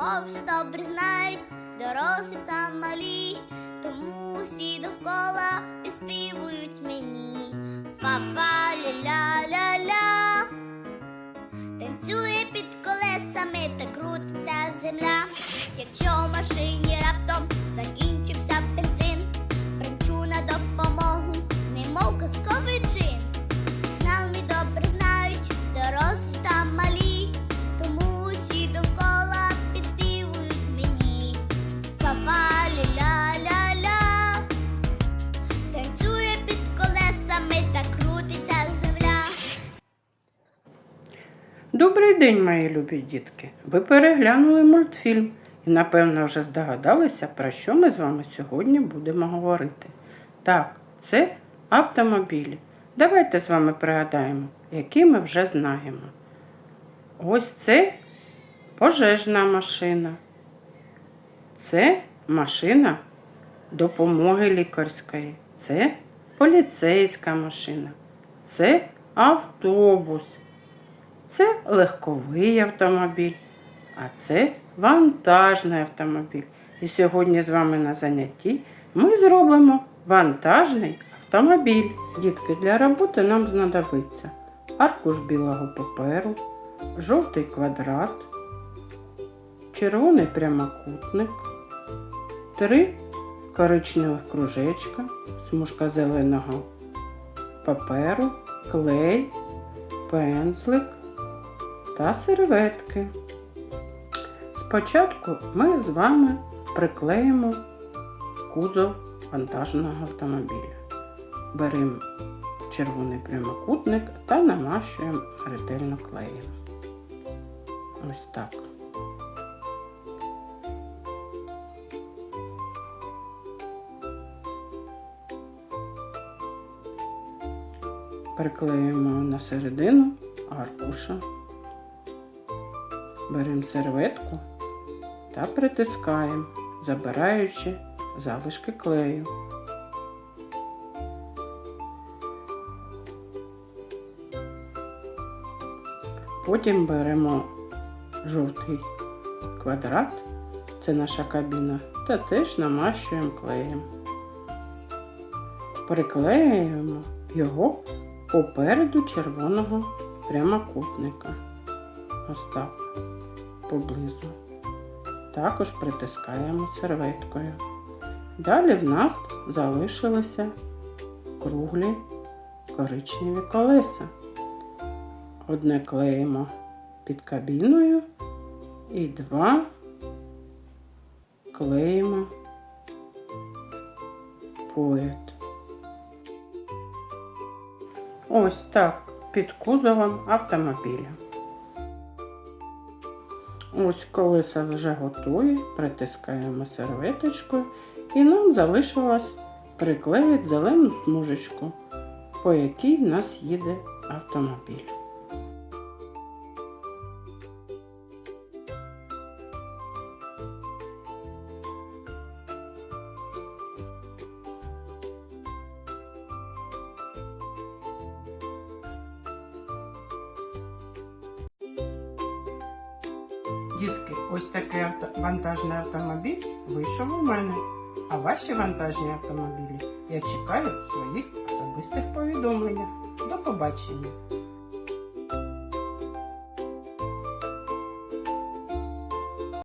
Його вже добре знають дорослі та малі, тому всі довкола підспівують мені. Фа-фа, Добрий день, мої любі дітки! Ви переглянули мультфільм і, напевно, вже здогадалися, про що ми з вами сьогодні будемо говорити. Так, це автомобілі. Давайте з вами пригадаємо, які ми вже знаємо. Ось це пожежна машина. Це машина допомоги лікарської. Це поліцейська машина. Це автобус. Це легковий автомобіль, а це вантажний автомобіль. І сьогодні з вами на занятті ми зробимо вантажний автомобіль. Дітки, для роботи нам знадобиться аркуш білого паперу, жовтий квадрат, червоний прямокутник, три коричневих кружечка, смужка зеленого паперу, клей, пензлик та серветки. Спочатку ми з вами приклеїмо кузов вантажного автомобіля. Беремо червоний прямокутник та намащуємо ретельно клеєм. Ось так. Приклеїмо на середину аркуша. Беремо серветку та притискаємо, забираючи залишки клею. Потім беремо жовтий квадрат, це наша кабіна, та теж намащуємо клеєм. Приклеюємо його попереду червоного прямокутника. Ось так, поблизу. Також притискаємо серветкою. Далі в нас залишилися круглі коричневі колеса. Одне клеїмо під кабіною і два клеїмо поряд. Ось так під кузовом автомобіля. Ось колеса вже готові, притискаємо серветочкою і нам залишилось приклеїти зелену смужечку, по якій в нас їде автомобіль. Дітки, ось такий вантажний автомобіль вийшов у мене. А ваші вантажні автомобілі я чекаю в своїх особистих повідомленнях. До побачення!